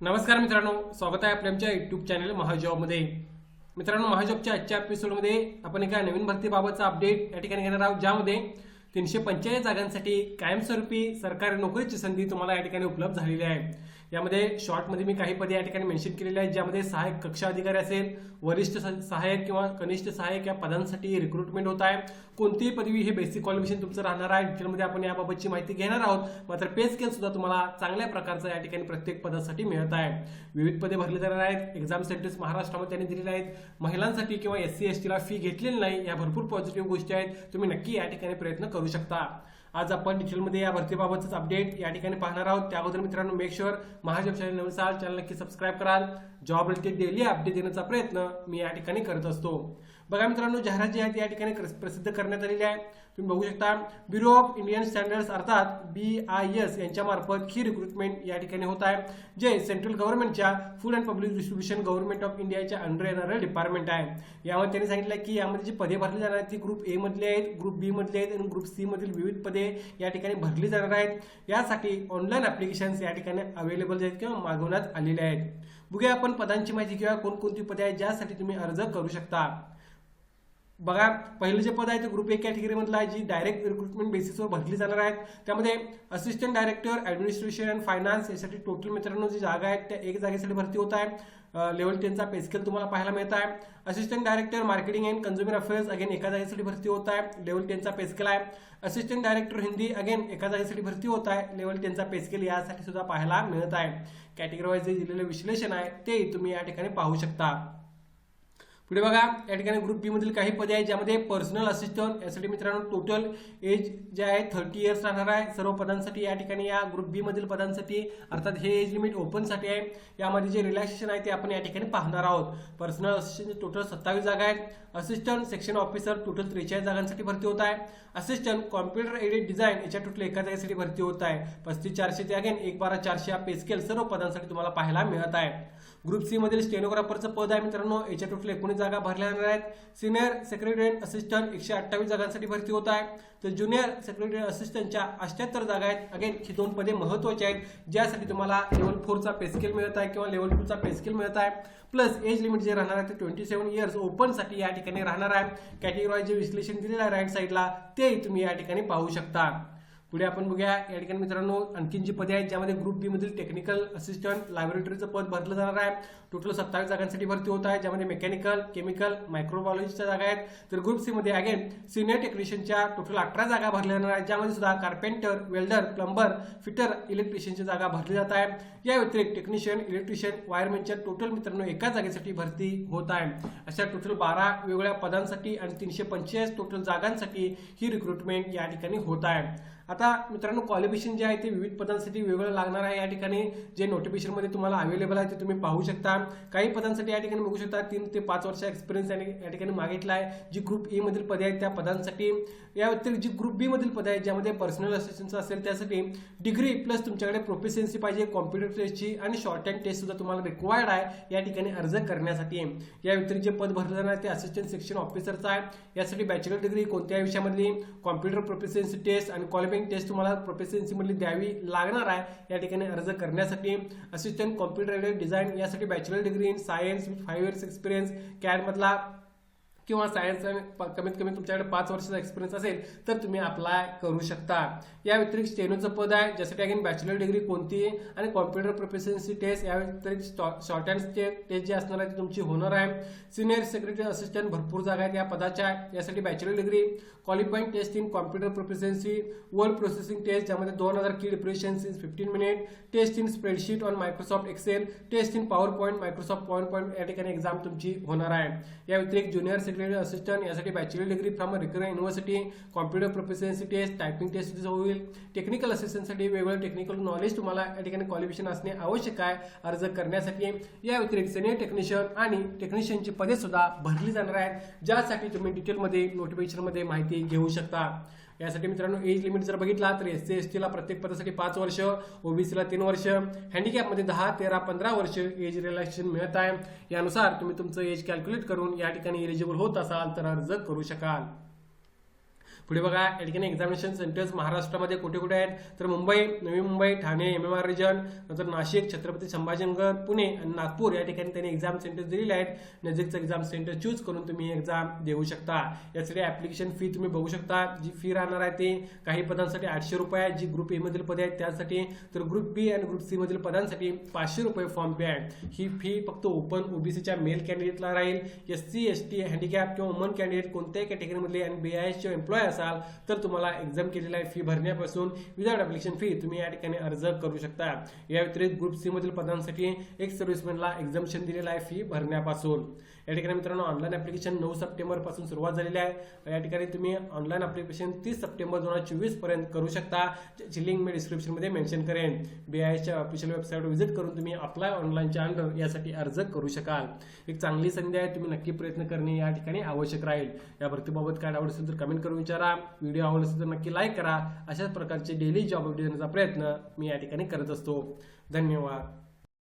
नमस्कार मित्रांनो स्वागत आहे आपल्या आमच्या युट्यूब चॅनल महाजॉबमध्ये. मित्रांनो महाजॉबच्या आजच्या एपिसोडमध्ये आपण एका नवीन भरतीबाबतचा अपडेट या ठिकाणी घेणार आहोत ज्यामध्ये तीनशे पंचेचाळीस जागांसाठी कायमस्वरूपी सरकारी नोकरीची संधी तुम्हाला या ठिकाणी उपलब्ध झालेली आहे. यामध्ये शॉर्टमध्ये मी काही पदे या ठिकाणी मेन्शन केलेले आहेत ज्यामध्ये सहाय्यक कक्षा अधिकारी असेल वरिष्ठ स- सहाय्यक किंवा कनिष्ठ सहाय्यक या पदांसाठी रिक्रुटमेंट होत आहे. कोणतीही पदवी हे बेसिक क्वालिफिकेशन तुमचं राहणार आहे. डिटेलमध्ये आपण याबाबतची माहिती घेणार आहोत. मात्र पे स्केल सुद्धा तुम्हाला चांगल्या प्रकारचं या ठिकाणी प्रत्येक पदासाठी मिळत आहे. विविध पदे भरली जाणार आहेत. एक्झाम सेंटर्स महाराष्ट्रामध्ये त्यांनी दिलेले आहेत. महिलांसाठी किंवा एस सी एस टीला फी घेतलेली नाही. या भरपूर पॉझिटिव्ह गोष्टी आहेत. तुम्ही नक्की या ठिकाणी प्रयत्न करू शकता. आज आपण डिटेलमध्ये या भरतीबाबतच अपडेट या ठिकाणी पाहणार आहोत. त्या अगोदर मित्रांनो मेक शुअर महाजॉब चॅनल नवीन असाल चॅनल नक्की सबस्क्राईब कराल. जॉब रिलेटेड डेली अपडेट देण्याचा प्रयत्न मी या ठिकाणी करत असतो. बघा मित्रांनो जाहिरात जी आहे ती या ठिकाणी प्रसिद्ध करण्यात आलेली आहे तुम्ही बघू शकता ब्युरो ऑफ इंडियन स्टँडर्ड्स अर्थात बी आय एस यांच्या मार्फत ही रिक्रुटमेंट या ठिकाणी होत आहे जे सेंट्रल गव्हर्नमेंटच्या food and public distribution government of इंडियाच्या अंडर येणारं डिपार्टमेंट आहे. यामध्ये त्यांनी सांगितलं की यामध्ये जी पदे भरली जाणार आहेत ती ग्रुप ए मधली आहेत ग्रुप बी मधली आहेत आणि ग्रुप सी मधील विविध पदे या ठिकाणी भरली जाणार आहेत. यासाठी ऑनलाईन ॲप्लिकेशन्स या ठिकाणी अवेलेबल आहेत किंवा मागवण्यात आलेले आहेत. बघूया आपण पदांची माहिती किंवा कोणकोणती पदे आहेत ज्यासाठी तुम्ही अर्ज करू शकता. बघा पहिलं जे पद आहे ते ग्रुप ए कॅटेगरी मधलं आहे जी डायरेक्ट रिक्रुटमेंट बेसिसवर भरली जाणार आहेत त्यामध्ये assistant director administration and finance यासाठी टोटल मित्रांनो जी जागा आहेत त्या एक जागेसाठी भरती होत आहे लेवल टेनचा पेस्केल तुम्हाला पाहायला मिळत आहे. Assistant director marketing and consumer affairs again एका जागेसाठी भरती होत आहे. लेवल टेनचा पेस्केल आहे. असिस्टंट डायरेक्टर हिंदी अगेन एका जागेसाठी भरती होत आहे. लेवल टेनचा पेस्केल यासाठी सुद्धा पाहायला मिळत आहे. कॅटेगरी वाईज जे दिलेलं विश्लेषण आहे ते तुम्ही या ठिकाणी पाहू शकता. पुढे बघा या ठिकाणी ग्रुप बी मधील काही पदे आहेत ज्यामध्ये पर्सनल असिस्टंट यासाठी मित्रांनो टोटल एज जे आहे थर्टी इयर्स राहणार आहे. सर्व पदांसाठी या ठिकाणी या ग्रुप बी मधील पदांसाठी अर्थात हे एज लिमिट ओपनसाठी आहे. यामध्ये जे रिलॅक्सेशन आहे ते आपण या ठिकाणी पाहणार आहोत. पर्सनल असिस्टंट टोटल सत्तावीस जागा आहेत. असिस्टंट सेक्शन ऑफिसर टोटल त्रेचाळीस जागांसाठी भरती होत आहे. असिस्टंट कॉम्प्युटर एडिट डिझाईन याच्या टोटल एका जागेसाठी भरती होत आहे. पस्तीस चारशे ते अगेन एक बारा चारशे या पेस्केल सर्व पदांसाठी तुम्हाला पाहायला मिळत आहे. ग्रुप सी मधील स्टेनोग्राफरचं पद आहे मित्रांनो. याच्या टोटल एकोणीस जागा भरल्या जाणार आहेत. सिनियर सेक्रेटरी असिस्टंट एकशे अठ्ठावीस जागांसाठी भरती होत आहे. तर ज्युनियर सेक्रेटरी असिस्टंटच्या अष्ट्याहत्तर जागा आहेत. अगेन ही दोन पदे महत्वाची आहेत ज्यासाठी तुम्हाला लेवल फोरचा पेस्किल मिळत आहे किंवा लेवल टूचा पेस्किल मिळत आहे. प्लस एज लिमिट जे राहणार आहे ते ट्वेंटी सेव्हन इयर्स ओपनसाठी या ठिकाणी राहणार आहे. कॅटेगरी जे विश्लेषण दिलेलं आहे राईट साईडला ते तुम्ही या ठिकाणी पाहू शकता. पुढे आपण बघूया या ठिकाणी मित्रांनो आणखीन जी पदे आहेत ज्यामध्ये ग्रुप बी मधील टेक्निकल असिस्टंट लॅबोरेटरीचं पद भरलं जाणार आहे. टोटल सत्तावीस जागांसाठी भरती होत आहे ज्यामध्ये मेकॅनिकल केमिकल मायक्रोबायोलॉजीच्या जागा आहेत. तर ग्रुप सी मध्ये अगेन सिनियर टेक्निशियनच्या टोटल अठरा जागा भरल्या जाणार आहेत. ज्यामध्ये सुद्धा कार्पेंटर वेल्डर प्लंबर फिटर इलेक्ट्रिशियनच्या जागा भरली जात आहे या व्यतिरिक्त टेक्निशियन इलेक्ट्रिशियन वायरमॅनच्या टोटल मित्रांनो एका जागेसाठी भरती होत आहे. अशा टोटल बारा वेगवेगळ्या पदांसाठी आणि तीनशे पंचेचाळीस टोटल जागांसाठी ही रिक्रुटमेंट या ठिकाणी होत आहे. आता मित्रांनो क्वालिफिकेशन जे आहे ते विविध पदांसाठी वेगळं लागणार आहे. या ठिकाणी जे नोटिफिकेशनमध्ये मध्ये तुम्हाला अवेलेबल आहे ते तुम्ही पाहू शकता. काही पदांसाठी या ठिकाणी बघू शकता तीन ते पाच वर्ष एक्सपिरियन्स या ठिकाणी मागितला आहे. जी ग्रुप ए मधील पदे आहेत त्या पदांसाठी. या व्यतिरिक्त जी ग्रुप बी मधील पदे आहेत ज्यामध्ये पर्सनल असिस्टन्स असेल त्यासाठी डिग्री प्लस तुमच्याकडे प्रोफिशियन्सी पाहिजे कॉम्प्युटर टेस्टची आणि शॉर्ट हँड टेस्ट सुद्धा तुम्हाला रिक्वायर्ड आहे या ठिकाणी अर्ज करण्यासाठी. या व्यतिरिक्त जे पद भरलं जाणार आहे ते असिस्टंट सेक्शन ऑफिसरचं आहे. यासाठी बॅचलर डिग्री कोणत्या विषयामधली कॉम्प्युटर प्रोफिशियन्सी टेस्ट आणि क्वालिफाईंग टेस्ट तुम्हाला प्रोफिशियन्सी द्यावी लागणार आहे. या ठिकाणी अर्ज करण्यासाठी असिस्टंट कॉम्प्युटर डिझाईन यासाठी bachelor degree in science with five years experience कॅडमधला किंवा सायन्स कमीत कमी तुमच्याकडे पाच वर्षाचा एक्सपिरियन्स असेल तर तुम्ही अप्लाय करू शकता. या व्यतिरिक्त स्टेनोचं पद आहे ज्यासाठी अगेन बॅचलर डिग्री कोणती आणि कॉम्प्युटर प्रोफेशनसी टेस्ट या व्यतिरिक्त शॉर्ट हँड टेस्ट जी असणार आहे ती तुमची होणार आहे. सिनियर सेक्रेटरी असिस्टंट भरपूर जागा आहेत या पदाच्या. यासाठी bachelor degree qualifying test in computer proficiency word processing test ज्यामध्ये दोन हजार key depressions in fifteen minute test in spreadsheet on Microsoft Excel test in power point Microsoft power point या ठिकाणी एक्झाम तुमची होणार आहे. या व्यतिरिक्त ज्युनियर सेक्रेटरी असिस्टंट यासाठी bachelor degree from रिकरण university computer proficiency test typing test होईल. Technical असिस्टंटसाठी वेगवेगळं टेक्निकल नॉलेज तुम्हाला या ठिकाणी क्वालिफिकेशन असणे आवश्यक आहे. अर्ज करण्यासाठी या व्यतिरिक्त सिनियर टेक्निशियन आणि टेक्निशियनची पदे सुद्धा भरली जाणार आहेत. ज्यासाठी तुम्ही डिटेलमध्ये नोटिफिकेशनमध्ये माहिती घेऊ शकता. यासाठी मित्रांनो एज लिमिट जर बघितला तर एस सी एस टीला प्रत्येक पदासाठी पाच वर्ष ओबीसीला तीन वर्ष हँडिकॅपमध्ये दहा तेरा पंधरा वर्ष एज रिलॅक्सेशन मिळत आहे. यानुसार तुम्ही तुमचं एज कॅल्क्युलेट करून या ठिकाणी एलिजिबल होत असाल तर अर्ज करू शकाल. पुढे बघा या ठिकाणी एक्झामिनेशन सेंटर्स महाराष्ट्रामध्ये कुठे कुठे आहेत? तर Mumbai Navi Mumbai Thane M M R region नंतर नाशिक छत्रपती संभाजीनगर पुणे आणि नागपूर या ठिकाणी त्यांनी एक्झाम सेंटर्स दिलेले आहेत. नजीकचं एक्झाम सेंटर चूज करून तुम्ही एक्झाम देऊ शकता. यासाठी ऍप्लिकेशन फी तुम्ही बघू शकता. जी फी राहणार आहे ते काही पदांसाठी आठशे रुपये आहे. जी ग्रुप ए मधील पदे आहेत त्यासाठी तर ग्रुप बी आणि ग्रुप सी मधील पदांसाठी पाचशे रुपये फॉर्म फी आहे. ही फी फक्त ओपन ओबीसीच्या मेल कॅन्डिडेटला राहील. S C S T handicap किंवा वुमन कॅन्डिडेट कोणत्याही कॅटेगरीमधले आणि बी आय एसचे एम्प्लॉयर्स असाल तर तुम्हाला एक्झाम केलेला आहे फी भरण्यापासून विदाउट ऍप्लिकेशन फी तुम्ही या ठिकाणी अर्ज करू शकता. या व्यतिरिक्त ग्रुप सी मधील पदांसाठी एक सर्व्हिसमॅनला एक्झाम्शन दिलेला आहे फी भरण्यापासून. या ठिकाणी मित्रांनो ऑनलाईन ऍप्लिकेशन नऊ सप्टेंबरपासून सुरुवात झालेली आहे. या ठिकाणी तुम्ही ऑनलाईन ऍप्लिकेशन तीस सप्टेंबर दोन हजार चोवीसपर्यंत करू शकता. ज्याची लिंक मी डिस्क्रिप्शनमध्ये मेन्शन करेन. बीआयच्या ऑफिशियल वेबसाईट व्हिजिट करून तुम्ही अप्लाय ऑनलाईनच्या अंडर यासाठी अर्ज करू शकाल. एक चांगली संधी आहे तुम्ही नक्की प्रयत्न करणे या ठिकाणी आवश्यक राहील. या भरतीबाबत काय आवड असेल तर कमेंट करून विचारा. व्हिडिओ आवडला असेल तर नक्की लाईक करा. अशाच प्रकारचे डेली जॉब अपडेट देण्याचा प्रयत्न मी या ठिकाणी करत असतो. धन्यवाद.